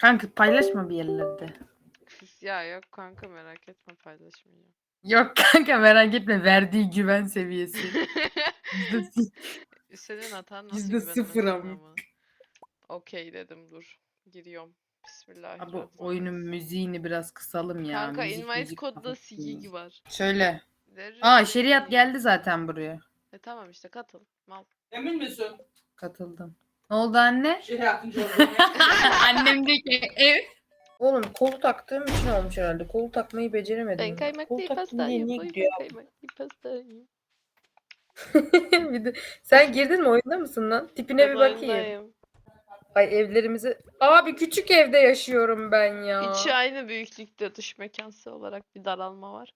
Kanka paylaşma bir yerlerde. Ya yok kanka merak etme paylaşmayacağım. Yok kanka merak etme verdiği güven seviyesi. Senin hatan nasıl Yüzde güvenemezsin sıfır ama. ama? Okey dedim dur. Giriyorum. Abi Bismillahirrahmanirrahim. oyunun müziğini biraz kısalım ya. Kanka müzik, invite müzik kodda sigi var. Şöyle. Aa şeriat geldi zaten buraya. E tamam işte katıl. Mal. Emin misin? Katıldım. Ne oldu anne? Şeriatın olduğunu. Annemdeki ev. Oğlum kolu taktığım için olmuş herhalde. Kolu takmayı beceremedim. Ben kaymaklı Kol taktım pastayım. diye Boy niye ben pastayım. bir de, sen girdin mi oyunda mısın lan? Tipine bir bakayım. Oyundayım. Ay evlerimizi... Abi küçük evde yaşıyorum ben ya. İçi aynı büyüklükte dış mekansı olarak bir daralma var.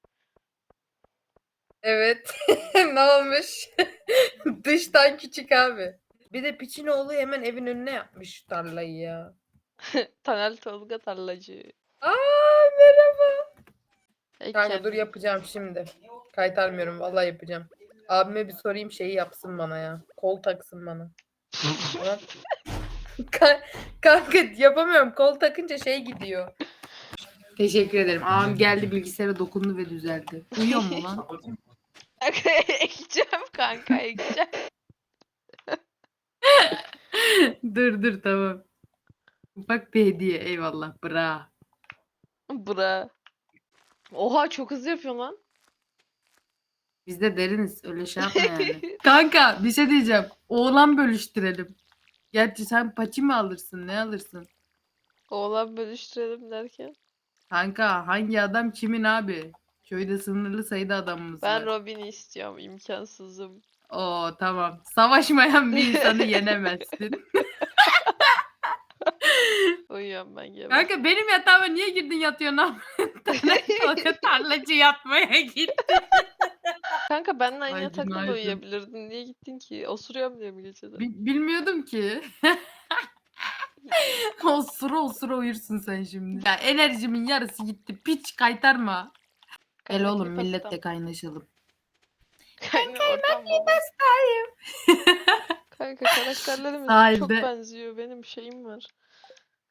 Evet. ne olmuş? Dıştan küçük abi. Bir de Piçinoğlu hemen evin önüne yapmış şu tarlayı ya. Tanel Tolga tarlacı. Aa merhaba. Kanka dur yapacağım şimdi. Kaytarmıyorum vallahi yapacağım. Abime bir sorayım şeyi yapsın bana ya. Kol taksın bana. Ka- Kanka yapamıyorum. Kol takınca şey gidiyor. Teşekkür ederim. Ağam geldi bilgisayara dokundu ve düzeldi. Uyuyor mu lan? Ekeceğim kanka ekeceğim. dur dur tamam. Ufak bir hediye. Eyvallah. Bra. Bra. Oha çok hızlı yapıyor lan. Biz de deriniz. Öyle şey yapma yani. Kanka bir şey diyeceğim. Oğlan bölüştürelim. Gerçi sen paçi mi alırsın? Ne alırsın? Oğlan bölüştürelim derken. Kanka hangi adam kimin abi? Köyde sınırlı sayıda adamımız Ben var. Robin'i istiyorum imkansızım. Oo tamam. Savaşmayan bir insanı yenemezsin. Uyuyorum ben gibi. Kanka benim yatağıma niye girdin yatıyorsun abi? Kanka tarlacı yatmaya git. Kanka benimle aynı Ay, yatakta da günaydın. uyuyabilirdin. Niye gittin ki? Osuruyorum diye mi gecede? Bi- bilmiyordum ki. osura osura uyursun sen şimdi. Ya enerjimin yarısı gitti. Piç kaytarma. Gel Kaymaklı oğlum milletle pastam. kaynaşalım. Kaynak ortam var. Kanka karakterlerimiz çok Sahilde. benziyor. Benim şeyim var.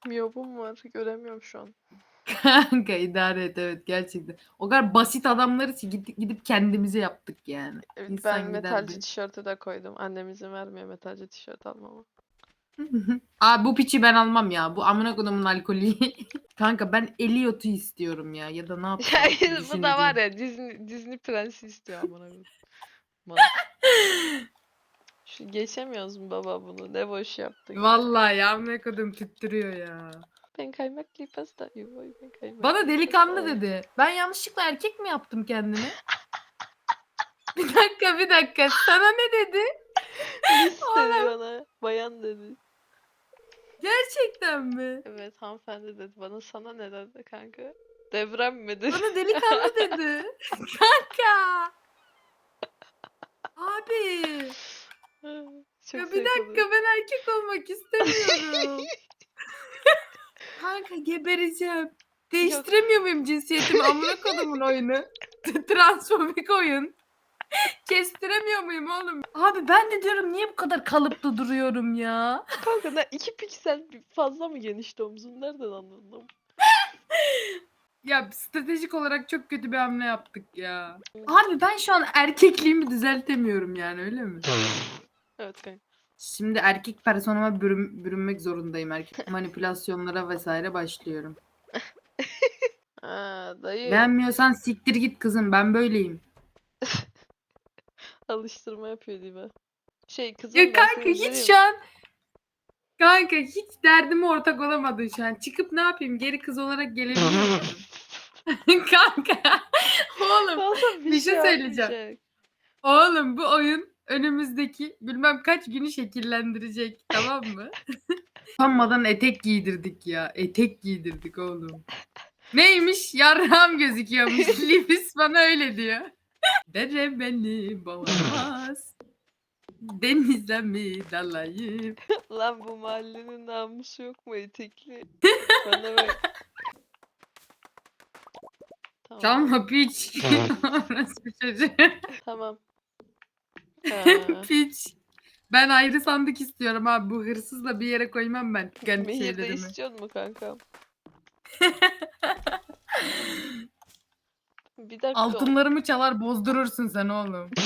Miyobum var. Göremiyorum şu an. Kanka idare et evet gerçekten. O kadar basit adamları ki gidip, gidip kendimize yaptık yani. Evet İnsan ben gider metalci bir- tişörtü de koydum. Annem izin vermiyor metalci tişört almama. Abi bu piçi ben almam ya. Bu amına kodumun alkolü. Kanka ben Elliot'u istiyorum ya. Ya da ne yapayım? bu da var ya Disney, Disney prensi istiyor amına koyayım. Şu geçemiyoruz mu baba bunu? Ne boş yaptık. Vallahi ya amına kodum tüttürüyor ya. Ben kaymaklı pasta. Yuvoy ben kaymaklı Bana delikanlı pasta. dedi. Ben yanlışlıkla erkek mi yaptım kendimi? bir dakika bir dakika. Sana ne dedi? Miss dedi bana. Bayan dedi. Gerçekten mi? Evet hanımefendi dedi. Bana sana ne dedi kanka? Devrem mi dedi? Bana delikanlı dedi. Kanka. Abi. Çok Ya bir zevk dakika alıyor. ben erkek olmak istemiyorum. Kanka gebereceğim. Değiştiremiyor muyum cinsiyetimi? Amına kodumun oyunu. Transfobik oyun. Kestiremiyor muyum oğlum? Abi ben de diyorum niye bu kadar kalıplı duruyorum ya? Kanka ne iki piksel fazla mı genişti omzun? Nereden anladın? Ya stratejik olarak çok kötü bir hamle yaptık ya. Abi ben şu an erkekliğimi düzeltemiyorum yani öyle mi? Evet kanka. Şimdi erkek personama bürün, bürünmek zorundayım. Erkek manipülasyonlara vesaire başlıyorum. Ha dayı Beğenmiyorsan siktir git kızım ben böyleyim. alıştırma yapıyor değil mi? Şey kızım Ya ben kanka seni hiç görüyorum. şu an Kanka hiç derdime ortak olamadın şu an. Çıkıp ne yapayım? Geri kız olarak gelebilir miyim? kanka. Oğlum, Oğlum bir şey söyleyeceğim. olmayacak. oğlum bu oyun önümüzdeki bilmem kaç günü şekillendirecek. Tamam mı? Utanmadan etek giydirdik ya. Etek giydirdik oğlum. Neymiş? Yarrağım gözüküyormuş. Libis bana öyle diyor. Dere beni boğamaz. Denize mi dalayım? Lan bu mahallenin namusu yok mu etekli? Bana bak. Tamam. Çalma piç. Orası bir çocuğu. Tamam. Ha, piç. Ben ayrı sandık istiyorum abi. Bu hırsızla bir yere koymam ben kendi Mehir'de şeylerimi. istiyor mu kankam? Bir dakika. Altınlarımı çalar bozdurursun sen oğlum.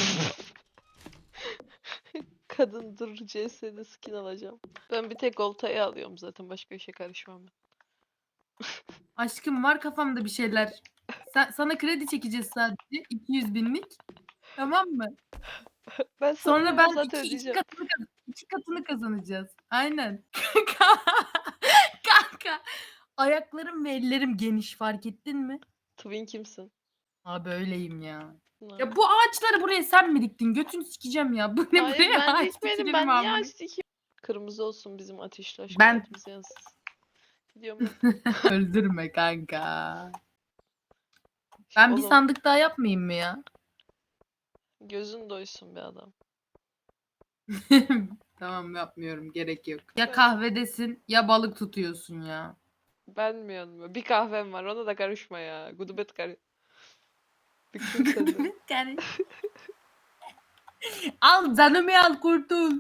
Kadın dur CS'de skin alacağım. Ben bir tek oltayı alıyorum zaten. Başka işe karışmam ben. Aşkım var kafamda bir şeyler. Sen, sana kredi çekeceğiz sadece 200 binlik. Tamam mı? Ben Sonra ben iki, iki, ödeyeceğim. katını, kaz- iki katını kazanacağız. Aynen. Kanka. Ayaklarım ve ellerim geniş fark ettin mi? Twin kimsin? Abi öyleyim ya. Ya bu ağaçları buraya sen mi diktin? Götünü sikeceğim ya. Bu ne Hayır buraya ben ağaç dikmedim. dikilir Ben mi niye amına? ağaç dikeyim? Kırmızı olsun bizim ateşli aşk Ben- hayatımız yansın. Gidiyorum ben. Öldürme kanka. Ben bir Oğlum, sandık daha yapmayayım mı ya? Gözün doysun be adam. tamam yapmıyorum gerek yok. Ya kahvedesin ya balık tutuyorsun ya. Ben mi yanım? Bir kahvem var. Ona da karışma ya. Gudubet karı. Yani. al canımı al kurtul.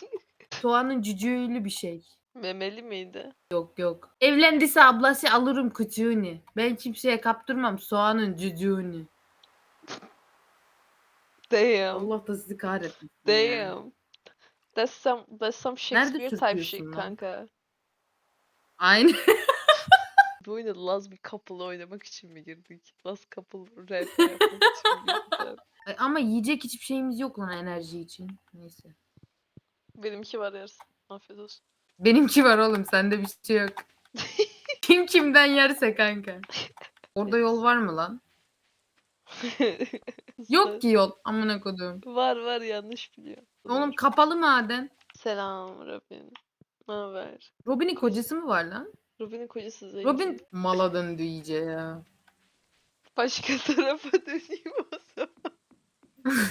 Soğanın cücüğüylü bir şey. Memeli miydi? Yok yok. Evlendiyse ablası alırım küçüğünü. Ben kimseye kaptırmam soğanın cücüğünü. Damn. Allah da sizi kahretmesin. Damn. That's some, that's some Shakespeare type shit lan? kanka. Aynen. Bu oyuna Last bir couple oynamak için mi girdik? Last couple rap yapmak için mi girdik? Ay, Ama yiyecek hiçbir şeyimiz yok lan enerji için. Neyse. Benimki var yersin. Afiyet olsun. Benimki var oğlum sende bir şey yok. Kim kimden yerse kanka. Orada yol var mı lan? Yok ki yol. Amına kodum. Var var yanlış biliyor. Oğlum kapalı maden. Selam Robin. Ne haber? Robin'in kocası mı var lan? Robin'in kocası Zenci. Robin mala döndü iyice ya. Başka tarafa döneyim o zaman.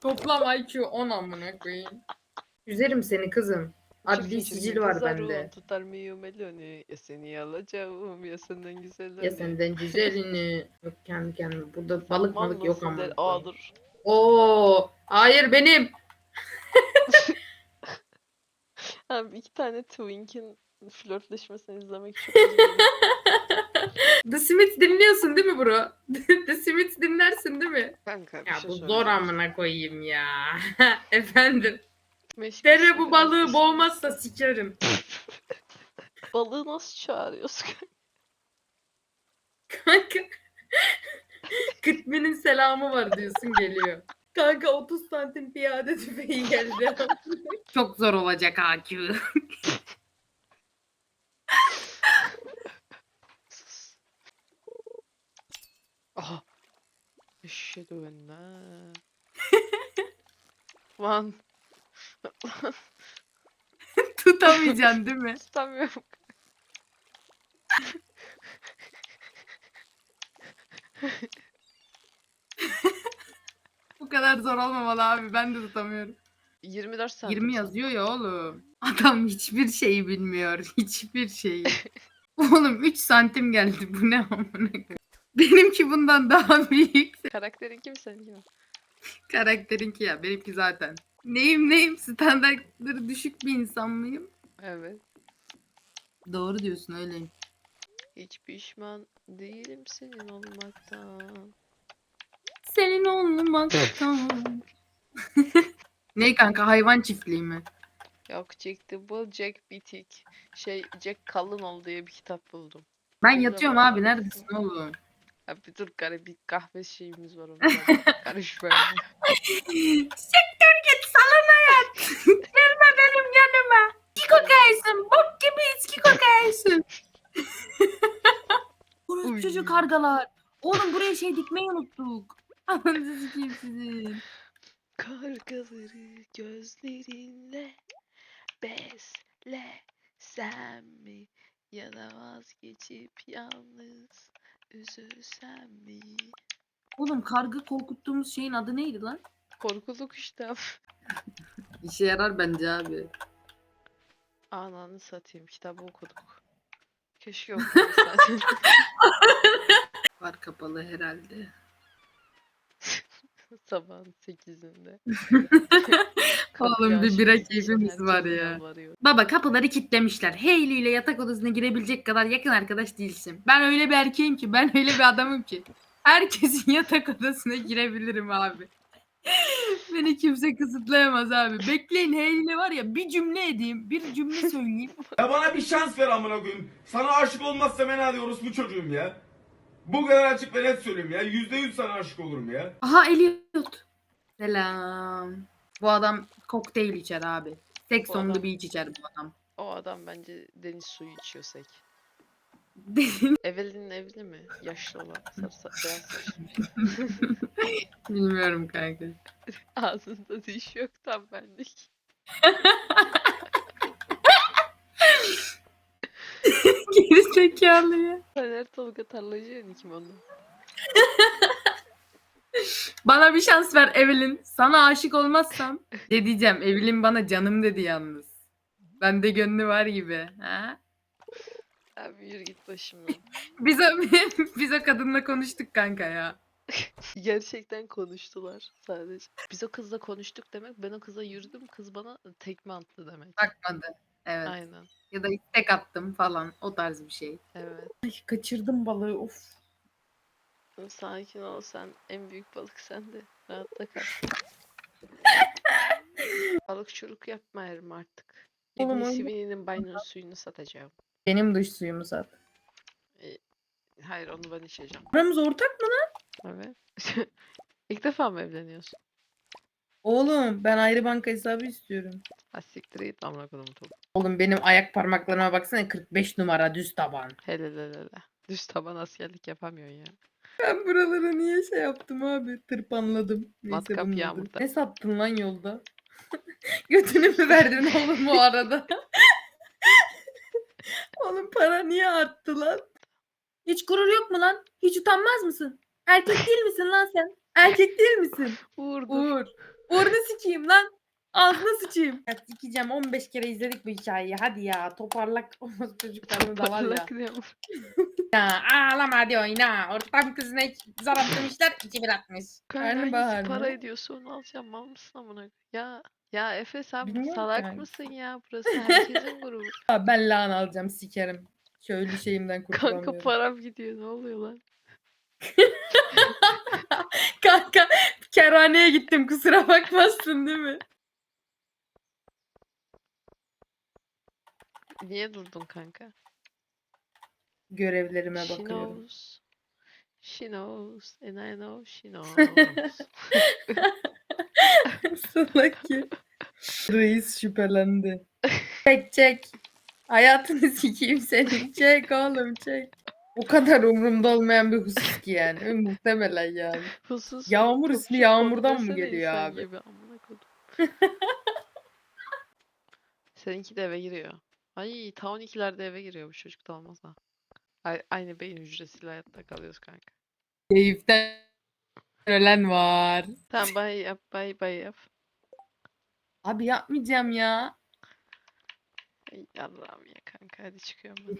Toplam IQ 10 amına koyayım. Üzerim seni kızım. Adli sicil var bende. Tutar mıyım elini? Ya seni alacağım ya senden güzellerini. Ya senden güzelini. Yok kendi kendime. Burada balık Aman malık yok ama. Aa dur. Oo, hayır benim. Abi iki tane Twink'in flörtleşmesini izlemek çok. The Smiths dinliyorsun değil mi bro? The Smiths dinlersin değil mi? Kanka bir Ya şey bu zor amına koyayım ya. Efendim. Meşgul Dere bu balığı boğmazsa sikerim. Balığı nasıl çağırıyorsun? Kanka. Kıtminin selamı var diyorsun geliyor. Kanka 30 santim piyade tüfeği geldi. Çok zor olacak AQ. Aha. Eşhedü en la. Lan. Tutamayacaksın değil mi? Tutamıyorum. Bu kadar zor olmamalı abi. Ben de tutamıyorum. 24 santim. 20 yazıyor ya oğlum. Adam hiçbir şeyi bilmiyor. Hiçbir şeyi. oğlum 3 santim geldi. Bu ne amına? Benimki bundan daha büyük. Karakterin kim senin? Karakterinki ya. Benimki zaten. Neyim neyim? Standartları düşük bir insan mıyım? Evet. Doğru diyorsun öyleyim. Hiç pişman değilim senin olmaktan. Senin olmaktan. ne kanka hayvan çiftliği mi? Yok Jack the Bull, Jack Bitik. Şey Jack Kalınol diye bir kitap buldum. Ben Burada yatıyorum abi neredesin oğlum? Abi dur garip bir kahve şeyimiz var onda. Karışma. Yat. Gelme benim yanıma. İçki kokarsın. Bok gibi içki kokarsın. Burası çocuk kargalar. Oğlum buraya şey dikmeyi unuttuk. Ananızı sikeyim sizin. Kargaları gözlerinle beslesem mi? Ya da vazgeçip yalnız üzülsem mi? Oğlum karga korkuttuğumuz şeyin adı neydi lan? Korkuluk işte. İşe yarar bence abi. Ananı satayım kitabı okuduk. Keşke okumasaydım. Var kapalı herhalde. Sabahın 8'inde. Kapıyı Oğlum bir bira keyfimiz var ya. Baba kapıları kilitlemişler. Hayley ile yatak odasına girebilecek kadar yakın arkadaş değilsin. Ben öyle bir erkeğim ki. Ben öyle bir adamım ki. Herkesin yatak odasına girebilirim abi. Beni kimse kısıtlayamaz abi. Bekleyin Hayley'le var ya bir cümle edeyim. Bir cümle söyleyeyim. Ya bana bir şans ver amına koyayım. Sana aşık olmazsa ben hadi orospu çocuğum ya. Bu kadar açık ve net söyleyeyim ya. Yüzde yüz sana aşık olurum ya. Aha Elliot. Selam. Bu adam kokteyl içer abi. Sex Bu adam- beach içer bu adam. O adam bence deniz suyu içiyor sek. Evelyn'in evli mi? Yaşlı olan. Sarı sa- beyaz saçlı. Bilmiyorum kanka. Ağzında diş yok tam benlik. Geri zekalı ya. Taner Tolga Tarlacı'nın kim onu? Bana bir şans ver Evelyn. Sana aşık olmazsam. Ne diyeceğim? Evelyn bana canım dedi yalnız. Bende gönlü var gibi. Ha? Abi yürü git başımdan. Biz o, biz o kadınla konuştuk kanka ya. Gerçekten konuştular sadece. Biz o kızla konuştuk demek. Ben o kıza yürüdüm. Kız bana tekme attı demek. Bakmadı. Evet. Aynen. Ya da istek attım falan. O tarz bir şey. Evet. Ay kaçırdım balığı of. Sakin ol sen. En büyük balık sende. Rahatta kal. Balık çuruk yapma Erim artık. Oğlum, İbn Sivini'nin banyo suyunu satacağım. Benim duş suyumu sat. Hayır onu ben içeceğim. Aramız ortak mı lan? Evet. İlk defa mı evleniyorsun? Oğlum ben ayrı banka hesabı istiyorum. Ha siktir git amına kodum top. Oğlum benim ayak parmaklarıma baksana 45 numara düz taban. Hele hele hele. Düz taban askerlik yapamıyorsun ya. Ben buralara niye şey yaptım abi? Tırpanladım. Matkap bunun adı. yağmurda. Ne sattın lan yolda? Götünü mü verdin oğlum o arada? Oğlum para niye arttı lan? Hiç gurur yok mu lan? Hiç utanmaz mısın? Erkek değil misin lan sen? Erkek değil misin? Uğur. Uğur. Uğur'unu sikeyim lan. Ağzına sıçayım. Ya sikeceğim 15 kere izledik bu hikayeyi. Hadi ya toparlak çocuklarını da var ya. Parlak ne var? Ya ağlama hadi oyna. Ortam kızına zar atmışlar. iki bir atmış. Kanka Karnabahar hangisi mı? para ediyorsa onu alacağım. Mal mısın amına? koyayım? Ya ya Efe sen Bilmiyorum salak kanka. mısın ya? Burası herkesin grubu. Ya ben lan alacağım sikerim. Köylü şeyimden Kanka kurtulamıyorum. param gidiyor. Ne oluyor lan? Kanka kerhaneye gittim kusura bakmazsın değil mi? Niye durdun kanka? Görevlerime She bakıyorum. knows. She knows. And I know she knows. Salak ya. Reis şüphelendi. Çek çek. Hayatını sikeyim senin. Çek oğlum çek. O kadar umurumda olmayan bir husus ki yani. Muhtemelen yani. Husus. Yağmur ismi yağmurdan mı geliyor abi? Gibi. Amına kodum. Seninki de eve giriyor. Ay Town 2'lerde eve giriyor bu çocuk da olmaz ha. Ay- Aynı beyin hücresiyle hayatta kalıyoruz kanka. Keyiften ölen var. Tamam bay yap bay bay yap. Abi yapmayacağım ya. Ay Allah'ım ya kanka hadi çıkıyorum ben.